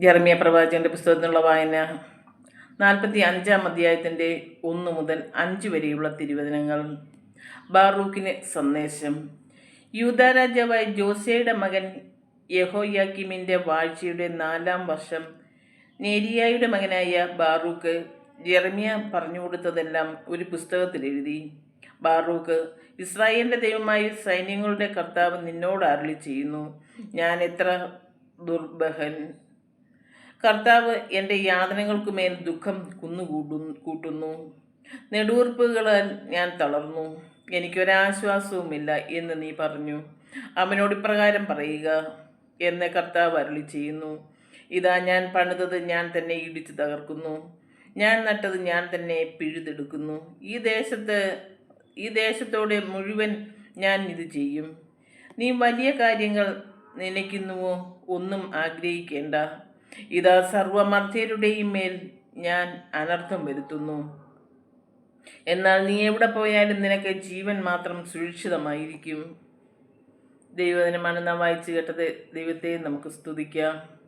ജെറമിയ പ്രവാചകന്റെ പുസ്തകത്തിനുള്ള വായന. നാൽപ്പത്തി അഞ്ചാം അധ്യായത്തിന്റെ ഒന്ന് മുതൽ അഞ്ച് വരെയുള്ള തിരുവചനങ്ങൾ. ബാറൂക്കിന് സന്ദേശം. യൂത രാജാവായ ജോസയുടെ മകൻ യഹോയാക്കിമിന്റെ വാഴ്ചയുടെ നാലാം വർഷം നേരിയായുടെ മകനായ ബാറൂക്ക് ജെറമിയ പറഞ്ഞു കൊടുത്തതെല്ലാം ഒരു പുസ്തകത്തിൽ എഴുതി. ബാറൂക്ക് ഇസ്രായേലിന്റെ ദൈവമായി സൈന്യങ്ങളുടെ കർത്താവ് നിന്നോട് അരുളി ചെയ്യുന്നു ഞാൻ എത്ര ദുർബഹൻ. കർത്താവ് എന്റെ യാതനകൾക്കുമേൽ ദുഃഖം കുന്നുകൂട്ടുന്നു കൂട്ടുന്നു. നെടുവീർപ്പുകളാൽ ഞാൻ തളർന്നു. എനിക്കൊരാശ്വാസവുമില്ല എന്ന് നീ പറഞ്ഞു. അവനോട് ഇപ്രകാരം പറയുക എന്ന് കർത്താവ് അരുളി ചെയ്യുന്നു ഇതാ ഞാൻ പണിതത് ഞാൻ തന്നെ ഇടിച്ചു തകർക്കുന്നു. ഞാൻ നട്ടത് ഞാൻ തന്നെ പിഴുതെടുക്കുന്നു. ഈ ദേശത്ത് ഈ ദേശത്തോടെ മുഴുവൻ ഞാൻ ഇത് ചെയ്യും. നീ വലിയ കാര്യങ്ങൾ നനയ്ക്കുന്നുവോ? ഒന്നും ആഗ്രഹിക്കേണ്ട. ഇതാ സർവമർത്യരുടെയും മേൽ ഞാൻ അനർത്ഥം വരുത്തുന്നു. എന്നാൽ നീ എവിടെ പോയാലും നിനക്ക് ജീവൻ മാത്രം സുരക്ഷിതമായിരിക്കും. ദൈവദിനമാണ് നാം വായിച്ചു കേട്ടത്. ദൈവത്തെ നമുക്ക് സ്തുതിക്കാം.